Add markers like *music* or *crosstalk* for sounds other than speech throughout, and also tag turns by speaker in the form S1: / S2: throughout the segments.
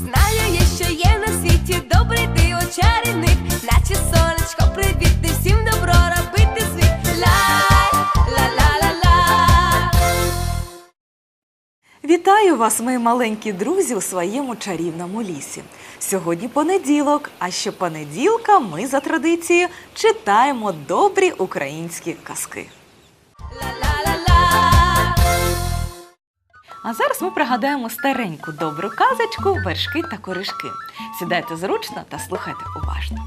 S1: Знаю я, що є на світі добрий диво чарівник, наче сонечко привіти, всім добро робити світ. Ла-ла-ла-ла.
S2: Вітаю вас, мої маленькі друзі, у своєму чарівному лісі. Сьогодні понеділок, а що понеділка ми за традицією читаємо добрі українські казки.
S1: Ла-ла-ла-ла.
S2: А зараз ми пригадаємо стареньку добру казочку вершки та коришки. Сідайте зручно та слухайте уважно.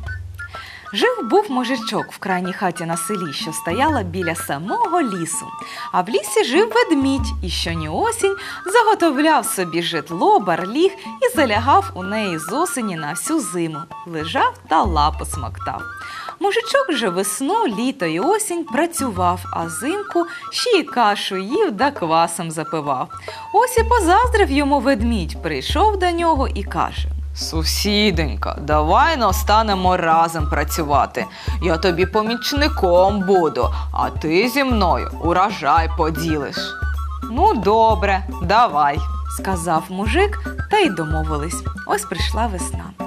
S2: Жив був мужичок в крайній хаті на селі, що стояла біля самого лісу. А в лісі жив ведмідь, і щоні осінь заготовляв собі житло, барліг і залягав у неї з осені на всю зиму, лежав та лапу смоктав. Мужичок же весну, літо і осінь працював, а зимку ще й кашу їв да квасом запивав. Ось і позаздрив йому ведмідь, прийшов до нього і каже: Сусіденька, давай но станемо разом працювати. Я тобі помічником буду, а ти зі мною урожай поділиш. Ну, добре, давай, сказав мужик, та й домовились. Ось прийшла весна.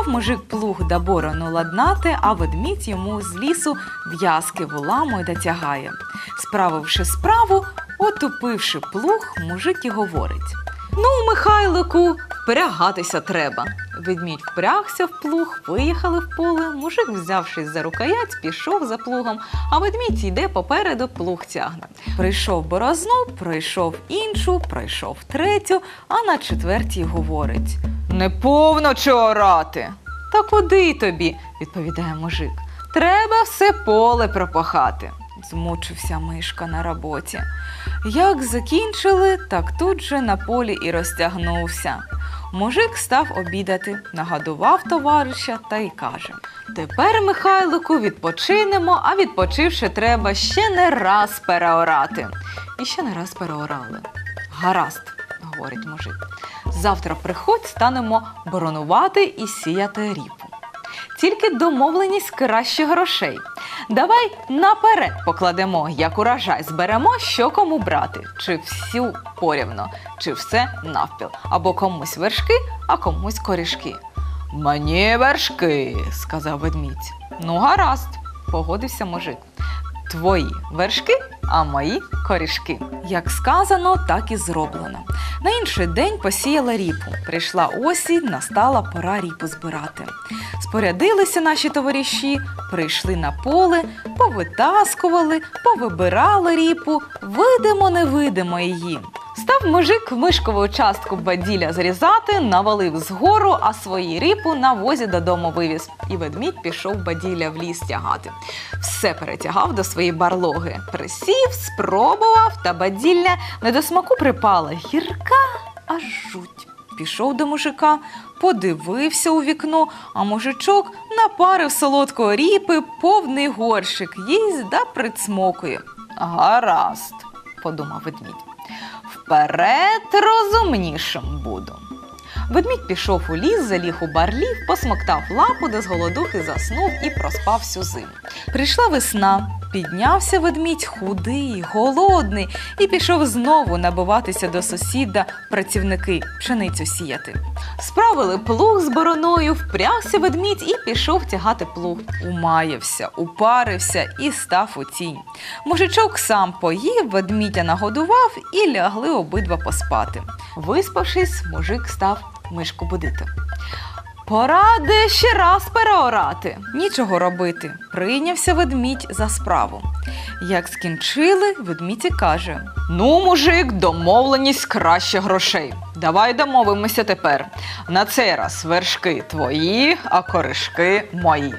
S2: Став мужик плуг да борону ладнати, а ведмідь йому з лісу в'язки вуламує да тягає. Справивши справу, отупивши плуг, мужик і говорить: Ну, Михайлику, впрягатися треба. Ведмідь впрягся в плуг, виїхали в поле. Мужик, взявшись за рукоять, пішов за плугом, а ведмідь йде попереду, плуг тягне. Прийшов борозну, пройшов іншу, пройшов третю, а на четвертій говорить: Не повно чого орати. Та куди тобі? відповідає мужик. Треба все поле пропахати. Змучився мишка на роботі. Як закінчили, так тут же на полі і розтягнувся. Мужик став обідати, нагодував товариша та й каже: Тепер, Михайлику, відпочинемо, а відпочивши, треба ще не раз переорати. І ще не раз переорали. Гаразд, говорить мужик. Завтра приходь, станемо боронувати і сіяти ріпу. Тільки домовленість краще грошей. Давай наперед покладемо, як урожай зберемо, що кому брати, чи всю порівно, чи все навпіл, або комусь вершки, а комусь корішки. Мені вершки, сказав ведмідь. Ну, гаразд, погодився мужик. Твої вершки, а мої корішки. Як сказано, так і зроблено. На інший день посіяла ріпу. Прийшла осінь, настала пора ріпу збирати. Спорядилися наші товариші, прийшли на поле, повитаскували, повибирали ріпу, видимо, не видимо її. Став мужик мишкову частку баділя зрізати, навалив згору, а свої ріпу на возі додому вивіз. І ведмідь пішов баділя в ліс тягати. Все перетягав до своєї барлоги. Присів, спробував, та баділля не до смаку припала. Гірка аж жуть. Пішов до мужика, подивився у вікно, а мужичок напарив солодкої ріпи, повний горщик, їсть да прицмокує. Гаразд, подумав ведмідь. Вперед розумнішим буду. Ведмідь пішов у ліс, заліг у барлів, посмоктав лапу, де з голодухи заснув і проспав всю зиму. Прийшла весна, піднявся ведмідь худий, голодний, і пішов знову набиватися до сусіда працівники пшеницю сіяти. Справили плуг з бороною, впрягся ведмідь і пішов тягати плуг. Умаявся, упарився і став у тінь. Мужичок сам поїв, ведмідя нагодував і лягли обидва поспати. Виспавшись, мужик став мишку будити. Пора де ще раз переорати. Нічого робити. Прийнявся ведмідь за справу. Як скінчили, ведмідь і каже: Ну, мужик, домовленість краще грошей. Давай домовимося тепер. На цей раз вершки твої, а коришки мої.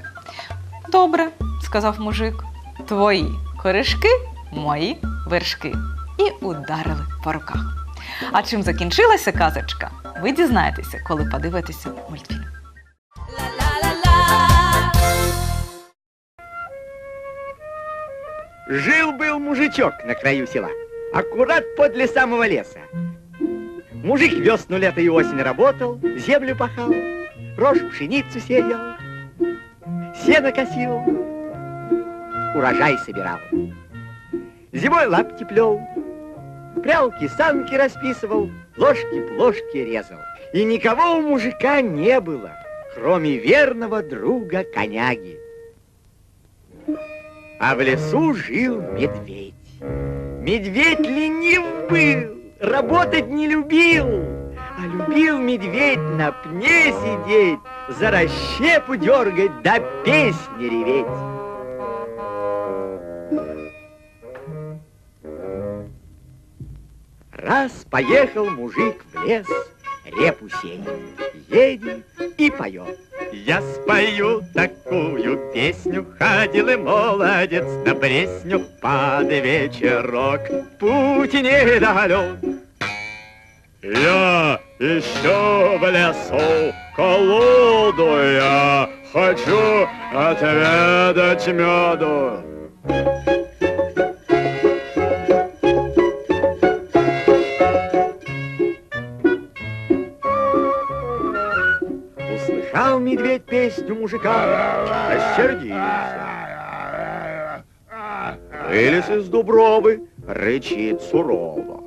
S2: Добре, сказав мужик. Твої коришки, мої вершки. І ударили по руках. А чим закінчилася казочка, ви дізнаєтеся, коли подивитеся мультфільм.
S1: Ла-ла-ла-ла.
S3: Жил-был мужичок на краю села, аккурат подле самого леса. Мужик весну, лето и осень работал, землю пахал, рожь, пшеницу сеял, сено косил, урожай собирал. Зимой лапти плел, прялки, санки расписывал, ложки-плошки резал. И никого у мужика не было, кроме верного друга коняги. А в лесу жил медведь. Медведь ленив был, работать не любил, а любил медведь на пне сидеть, за расщепу дергать, да песни реветь. Раз поехал мужик в лес, репу сеять, едет и поет.
S4: Я спою такую песню, ходил и молодец на Пресню под вечерок, путь недалек. Я ищу в лесу колоду, я хочу отведать меду.
S3: Медведь песню мужика, рассердился. Вылез из дубровы, рычит сурово.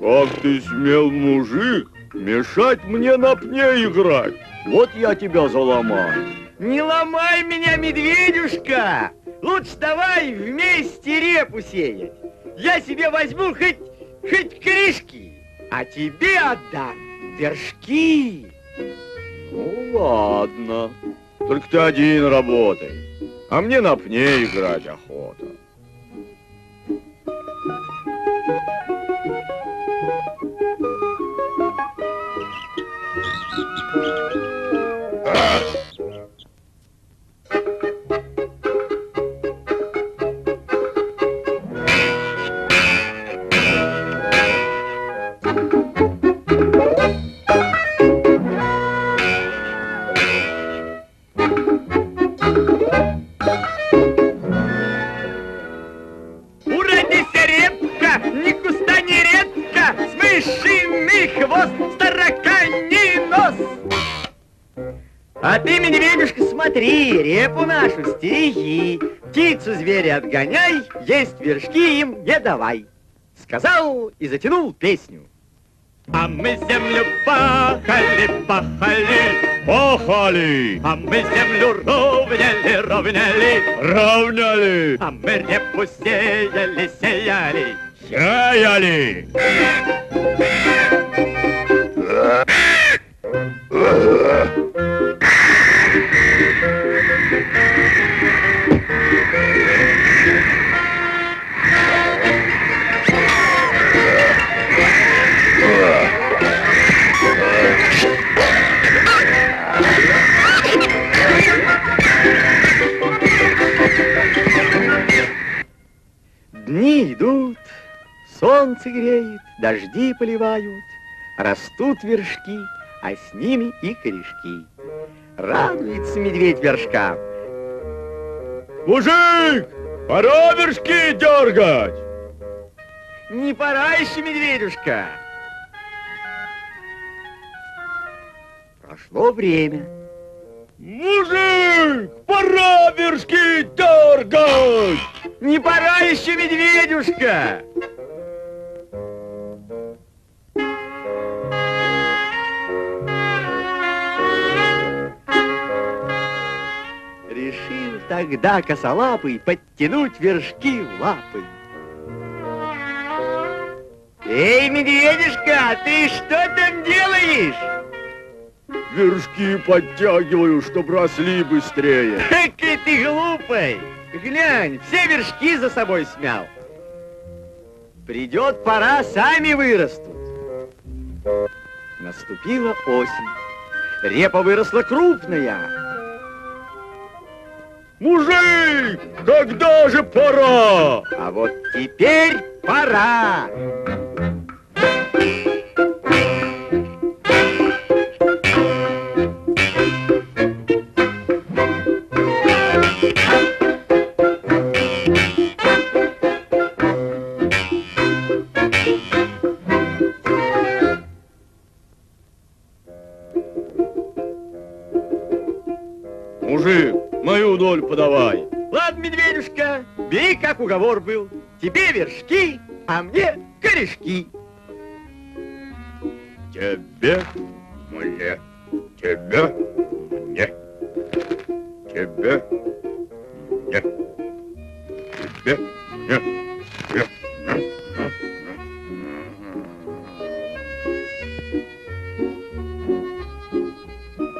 S4: Как ты смел, мужик, мешать мне на пне играть? Вот я тебя заломаю.
S3: Не ломай меня, медведюшка! Лучше давай вместе репу сеять. Я себе возьму хоть, хоть корешки, а тебе отдам вершки.
S4: Ну ладно, только ты один работай, а мне на пне играть охота.
S3: Уродися хвост, тараканий нос. А ты, медведюшка, смотри, репу нашу стереги, птицу зверя отгоняй, есть вершки им не давай. Сказал и затянул песню.
S4: А мы землю пахали, пахали, пахали. А мы землю ровняли, ровняли, ровняли. А мы репу сеяли, сеяли, сеяли.
S3: Дни идут, солнце греет, дожди поливают, растут вершки, а с ними и корешки. Радуется медведь вершкам.
S4: Мужик, пора вершки дергать.
S3: Не пора еще, медведюшка. Прошло время.
S4: Мужик, пора вершки дергать.
S3: Не пора еще, медведюшка. Тогда косолапый подтянуть вершки лапы. Эй, медведюшка, ты что там делаешь?
S4: Вершки подтягиваю, чтоб росли быстрее. *laughs*
S3: Какой ты глупый! Глянь, все вершки за собой смял. Придет пора, сами вырастут. Наступила осень. Репа выросла крупная.
S4: Мужик, когда же пора?
S3: А вот теперь пора. Вершки, а мне корешки.
S4: тебе, мне, тебе, мне, тебе, мне, тебе, мне, тебе.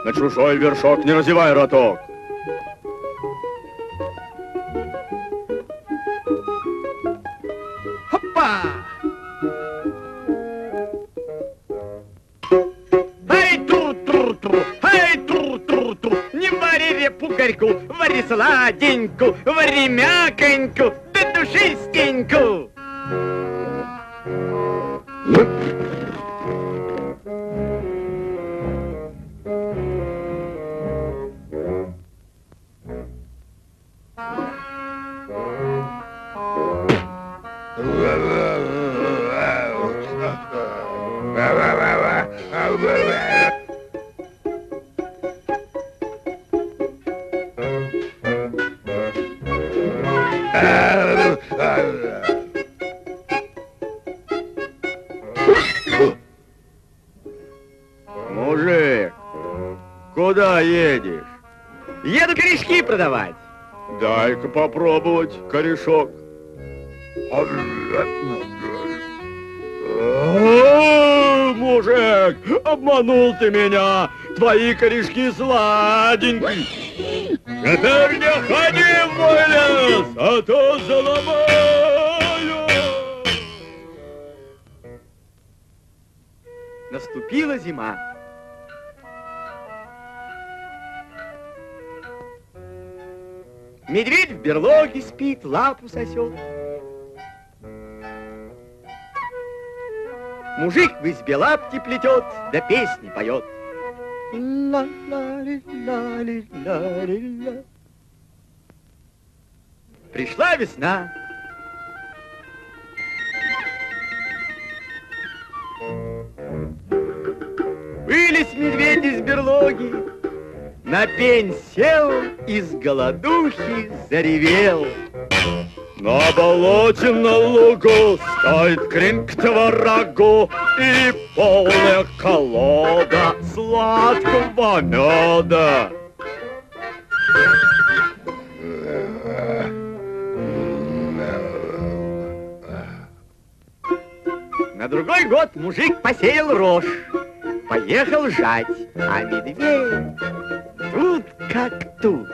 S4: На чужой вершок не разевай роток.
S3: Репу горьку, вари сладеньку, вари мяконьку, да душистеньку.
S4: Дай-ка попробовать корешок. О, Мужик, обманул ты меня! Твои корешки сладенькие! Теперь не ходи в мой лес, а то заломаю!
S3: Наступила зима. Медведь в берлоге спит, лапу сосет. Мужик в избе лапти плетет, да песни поет. Ла-ла-ли-ла-ли-ла-ли-ла. Пришла весна. Вылез медведь из берлоги, на пень сел и с голодухи заревел.
S4: На болоте на лугу стоит кринг творогу и полная колода сладкого меда.
S3: На другой год мужик посеял рожь, поехал жать, а медведь тут как тут.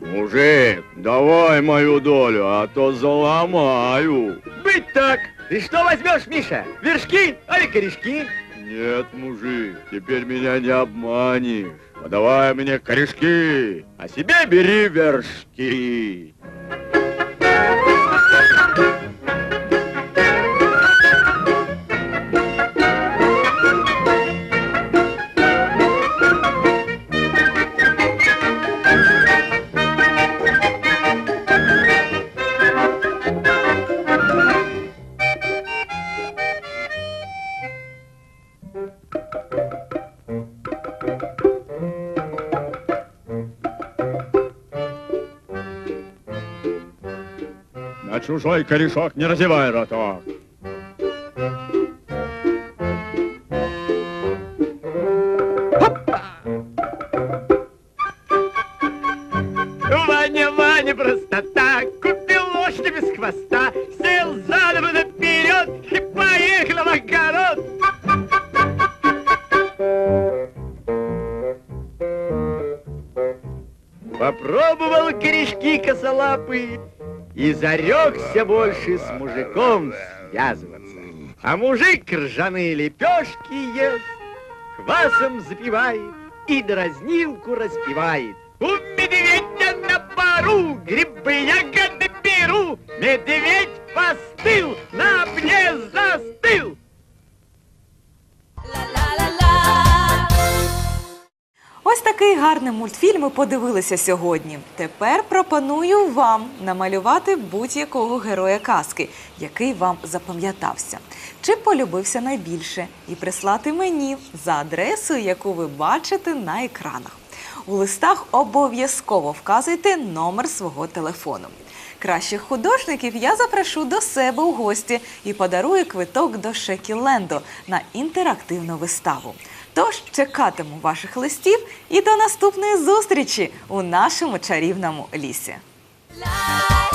S4: Мужик, давай мою долю, а то заломаю.
S3: Быть так. Ты что возьмешь, Миша? Вершки или корешки?
S4: Нет, мужик, теперь меня не обманешь. Подавай мне корешки, а себе бери вершки. Чужой корешок не разевай роток.
S3: Ваня, Ваня, просто так, купил лошадь без хвоста, сел задом наперед и поехал в огород. Попробовал корешки косолапый и зарекся больше с мужиком связываться. А мужик ржаные лепешки ест, квасом запивает и дразнилку распевает. У медведя на пару грибы ягоды беру, медведь постыл, на мне застыл.
S2: Ось такий гарний мультфільм ми подивилися сьогодні. Тепер пропоную вам намалювати будь-якого героя казки, який вам запам'ятався, чи полюбився найбільше, і прислати мені за адресою, яку ви бачите на екранах. У листах обов'язково вказуйте номер свого телефону. Кращих художників я запрошу до себе у гості і подарую квиток до Шекіленду на інтерактивну виставу. Тож чекатиму ваших листів і до наступної зустрічі у нашому чарівному лісі.
S1: La la la